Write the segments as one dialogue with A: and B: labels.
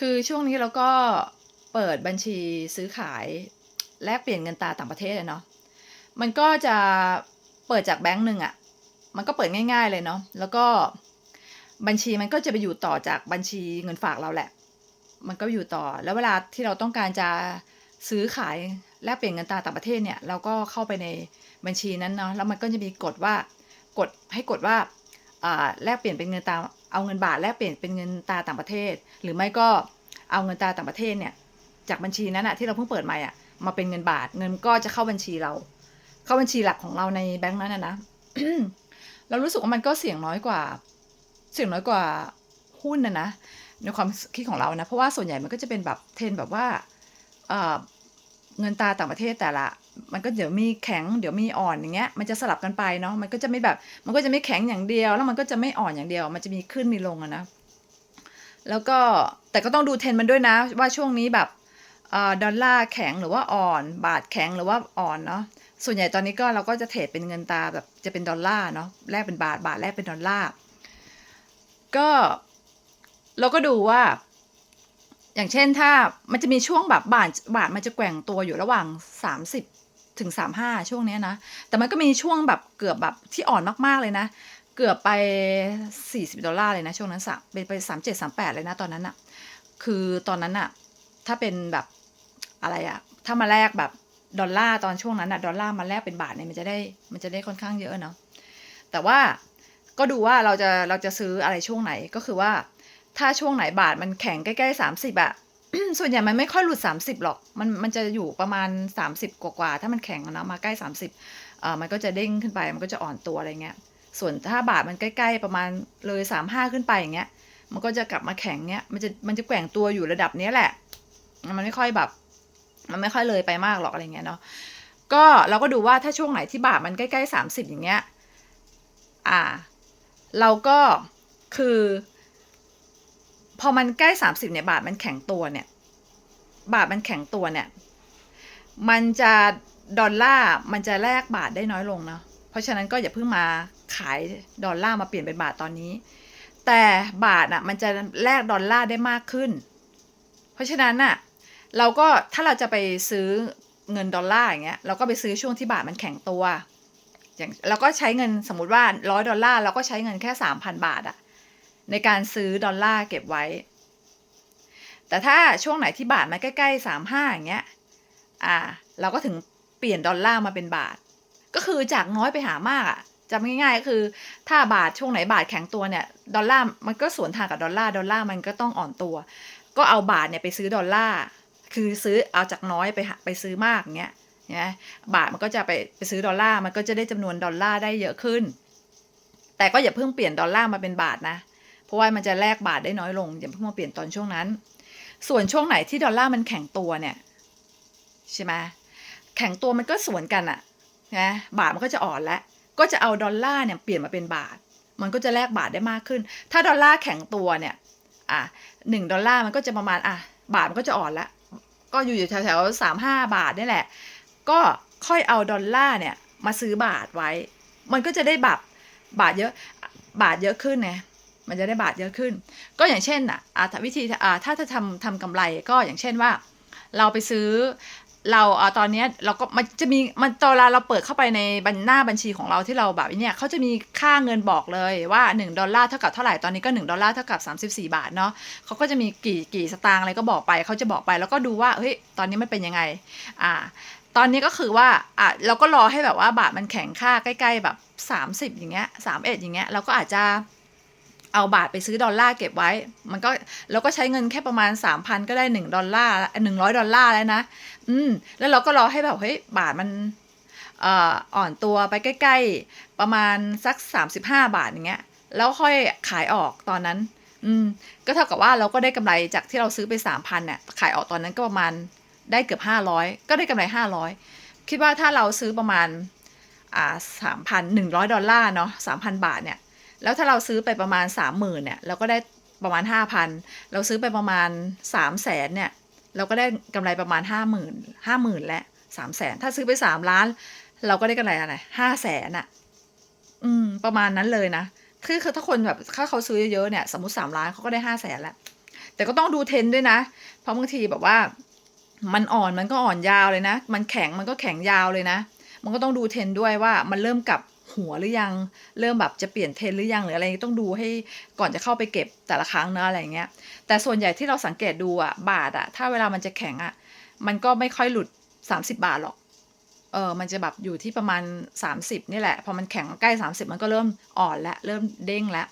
A: คือช่วงนี้เราก็เปิดบัญชีซื้อขายแลกเปลี่ยนเงินตราต่างประเทศเนาะ มันก็จะเปิดจากแบงก์หนึ่งอะมันก็เปิดง่าย ๆเลยเนาะ แล้วก็บัญชีมันก็จะไปอยู่ต่อจากบัญชีเงินฝากเราแหละ มันก็อยู่ต่อ แล้วเวลาที่เราต้องการจะซื้อขายแลกเปลี่ยนเงินตราต่างประเทศเนี่ย เราก็เข้าไปในบัญชีนั้นเนาะ แล้วมันก็จะมีกฎว่ากดให้กดว่าอ่าแลกเปลี่ยนเป็นเงินตรา เอาเงินบาทแลกเปลี่ยนเป็นเงินตาต่างประเทศ หรือไม่ก็เอาเงินตาต่างประเทศเนี่ยจากบัญชีนั้นอะที่เราเพิ่งเปิดใหม่อะมาเป็นเงินบาท เงินก็จะเข้าบัญชีเรา เข้าบัญชีหลักของเราในแบงก์นั้นนะนะเรารู้สึกว่ามันก็เสี่ยงน้อยกว่า เสี่ยงน้อยกว่าหุ้นนะนะในความคิดของเรานะ เพราะว่าส่วนใหญ่มันก็จะเป็นแบบเทรนแบบว่า เงินตาต่างประเทศแต่ละ มันก็เดี๋ยวมีแข็งเดี๋ยวมีอ่อนอย่างเงี้ยมันจะสลับกันไปเนาะมันก็จะไม่แบบ มันก็จะไม่แข็งอย่างเดียว แล้วมันก็จะไม่อ่อนอย่างเดียว มันจะมีขึ้นมีลงอะนะแล้วก็แต่ก็ต้องดูเทรนมันด้วยนะ ว่าช่วงนี้แบบอ่อดอลลาร์แข็งหรือว่าอ่อน บาทแข็งหรือว่าอ่อนเนาะส่วนใหญ่ตอนนี้ก็เราก็จะเทรดเป็นเงินตาแบบจะเป็นดอลลาร์เนาะแลกเป็นบาทบาทแลกเป็นดอลลาร์ก็เราก็ดูว่า อย่างเช่นถ้ามันจะมีช่วงแบบบาทบาทมันจะแกว่งตัวอยู่ระหว่าง 30 ถึง 35 ช่วงนี้นะ แต่มันก็มีช่วงแบบเกือบแบบที่อ่อนมากๆเลยนะ เกือบไป 40 ดอลลาร์เลยนะช่วงนั้นสักเป็นไป37 38เลยนะตอนนั้นอะคือตอนนั้นอะถ้าเป็นแบบอะไรอะถ้ามาแลกแบบดอลลาร์ตอนช่วงนั้นอะดอลลาร์มาแลกเป็นบาทเนี่ยมันจะได้มันจะได้ค่อนข้างเยอะเนาะแต่ว่าก็ดูว่าเราจะเราจะซื้ออะไรช่วงไหนก็คือว่า ถ้าช่วงไหนบาทมันแข็งใกล้ๆ30อะส่วนใหญ่มันไม่ค่อยหลุด 30 หรอก มันมันจะอยู่ประมาณ 30 กว่าๆถ้ามันแข็งนะมาใกล้ 30เอ่อมันก็จะเด้งขึ้นไปมันก็จะอ่อนตัวอะไรเงี้ย ส่วนถ้าบาทมันใกล้ๆประมาณเลย 35 ขึ้นไปอย่างเงี้ย มันก็จะกลับมาแข็งเงี้ย มันจะมันจะแกว่งตัวอยู่ระดับเนี้ยแหละ มันไม่ค่อยแบบ มันไม่ค่อยเลยไปมากหรอกอะไรเงี้ยเนาะ ก็เราก็ดูว่าถ้าช่วงไหนที่บาทมันใกล้ๆ30 อย่างเงี้ย อ่า เราก็คือ พอมันใกล้สามสิบเนี่ยบาทมันแข็งตัวเนี่ย บาทมันแข็งตัวเนี่ย มันจะดอลลาร์มันจะแลกบาทได้น้อยลงเนาะเพราะฉะนั้นก็อย่าเพิ่งมาขายดอลลาร์มาเปลี่ยนเป็นบาทตอนนี้ แต่บาทอะมันจะแลกดอลลาร์ได้มากขึ้น เพราะฉะนั้นอะเราก็ถ้าเราจะไปซื้อเงินดอลลาร์อย่างเงี้ยเราก็ไปซื้อช่วงที่บาทมันแข็งตัว อย่างเราก็ใช้เงินสมมติว่าร้อยดอลลาร์เราก็ใช้เงินแค่สามพันบาทอะ ในการซื้อดอลลาร์เก็บไว้ แต่ถ้าช่วงไหนที่บาทมันใกล้ๆสามห้าอย่างเงี้ย อ่า เราก็ถึงเปลี่ยนดอลลาร์มาเป็นบาท ก็คือจากน้อยไปหามากอะจำง่ายๆก็คือ ถ้าบาทช่วงไหนบาทแข็งตัวเนี่ยดอลลาร์มันก็สวนทางกับดอลลาร์ดอลลาร์มันก็ต้องอ่อนตัว ก็เอาบาทเนี่ยไปซื้อดอลลาร์คือซื้อเอาจากน้อยไปหาไปซื้อมากอย่างเงี้ยนะบาทมันก็จะไปไปซื้อดอลลาร์มันก็จะได้จำนวนดอลลาร์ได้เยอะขึ้น แต่ก็อย่าเพิ่งเปลี่ยนดอลลาร์มาเป็นบาทนะ ราะว่ามันจะแลกบาทได้น้อยลงอย่าเพิ่งมาเปลี่ยนตอนช่วงนั้น ส่วนช่วงไหนที่ดอลลาร์มันแข็งตัวเนี่ยใช่ไหมแข็งตัวมันก็สวนกันอะนะบาทมันก็จะอ่อนแล้วก็จะเอาดอลลาร์เนี่ยเปลี่ยนมาเป็นบาท มันก็จะแลกบาทได้มากขึ้น ถ้าดอลลาร์แข็งตัวเนี่ยอะหนึ่งดอลลาร์มันก็จะประมาณอะบาทมันก็จะอ่อนแล้วก็อยู่อยู่แถวๆสามห้าบาทนี่แหละ ก็ค่อยเอาดอลลาร์เนี่ยมาซื้อบาทไว้ มันก็จะได้บาทบาทเยอะบาทเยอะขึ้นไง มันจะได้บาทเยอะขึ้น ก็อย่างเช่นอะอ่าวิธีอ่าถ้าจะทำทำกำไรก็อย่างเช่นว่า เราไปซื้อเราอ่าตอนนี้เราก็มันจะมีมันตอนเวลาเราเปิดเข้าไปในบัญหน้าบัญชีของเราที่เราแบบเนี่ยเขาจะมีค่าเงินบอกเลยว่า1ดอลลาร์เท่ากับเท่าไหร่ตอนนี้ก็1ดอลลาร์เท่ากับ 34 บาทเนาะเขาก็จะมีกี่กี่สตางค์อะไรก็บอกไปเขาจะบอกไปแล้วก็ดูว่าเฮ้ยตอนนี้มันเป็นยังไงอ่าตอนนี้ก็คือว่าอะเราก็รอให้แบบว่าบาทมันแข็งค่าใกล้ ๆแบบสามสิบอย่างเงี้ยสามเอ็ดอย่างเงี้ยเราก็อาจจะ เอาบาทไปซื้อดอลลาร์เก็บไว้ มันก็เราก็ใช้เงินแค่ประมาณสามพันก็ได้หนึ่งดอลลาร์หนึ่งร้อยดอลลาร์แล้วนะ อืม แล้วเราก็รอให้แบบเฮ้ยบาทมันอ่อนตัวไปใกล้ ๆ ประมาณสักสามสิบห้าบาทอย่างเงี้ย แล้วค่อยขายออกตอนนั้น อืม ก็เท่ากับว่าเราก็ได้กำไรจากที่เราซื้อไปสามพันเนี่ย ขายออกตอนนั้นก็ประมาณได้เกือบห้าร้อยก็ได้กำไรห้าร้อยคิดว่าถ้าเราซื้อประมาณอ่าสามพันหนึ่งร้อยดอลลาร์เนาะสามพันบาทเนี่ย แล้วถ้าเราซื้อไปประมาณสามหมื่นเนี่ยเราก็ได้ประมาณห้าพันเราซื้อไปประมาณสามแสนเนี่ย เราก็ได้กำไรประมาณห้าหมื่นห้าหมื่นและสามแสนถ้าซื้อไปสามล้าน เราก็ได้กำไรอะไรห้าแสนอะอืม ประมาณนั้นเลยนะคือคือถ้าคนแบบถ้าเขาซื้อเยอะๆเนี่ยสมมติสามล้านเขาก็ได้ห้าแสนแล้วแต่ก็ต้องดูเทรนด้วยนะ เพราะบางทีแบบว่า มันอ่อนมันก็อ่อนยาวเลยนะ มันแข็งมันก็แข็งยาวเลยนะ มันก็ต้องดูเทรนด้วยว่ามันเริ่มกลับ หัวหรือยัง เริ่มแบบจะเปลี่ยนเทรนหรือยังหรืออะไรต้องดูให้ก่อนจะเข้าไปเก็บแต่ละครั้งเนะอะไรเงี้ย แต่ส่วนใหญ่ที่เราสังเกตดูอะบาทอะถ้าเวลามันจะแข็งอะมันก็ไม่ค่อยหลุด 30 บาทหรอกเออมันจะแบบอยู่ที่ประมาณ 30 นี่แหละ พอมันแข็งใกล้ 30 มันก็เริ่มอ่อนแล้วเริ่มเด้งแล้ว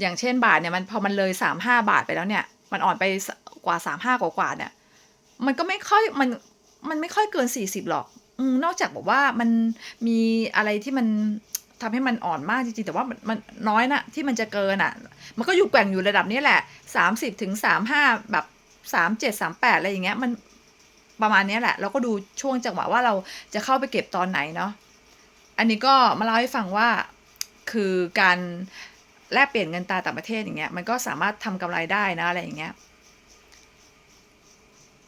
A: อย่างเช่นบาทเนี่ยมันพอมันเลย 35 บาทไปแล้วเนี่ย มันอ่อนไปกว่า 35 กว่ากว่าเนี่ย มันก็ไม่ค่อยมันมันไม่ค่อยเกิน 40 หรอก นอกจากบอกว่ามันมีอะไรที่มันทำให้มันอ่อนมากจริงๆ แต่ว่ามันมนน้อยนะที่มันจะเกินอะ มันก็อยู่แกว่งอยู่ระดับนี้แหละ30ถึง35แบบ37 38อะไรอย่างเงี้ยมันประมาณนี้แหละ เราก็ดูช่วงจังหวะว่าเราจะเข้าไปเก็บตอนไหนเนาะอันนี้ก็มาเล่าให้ฟังว่าคือการแลกเปลี่ยนเงินตราต่างประเทศอย่างเงี้ยมันก็สามารถทำกำไรได้นะอะไรอย่างเงี้ย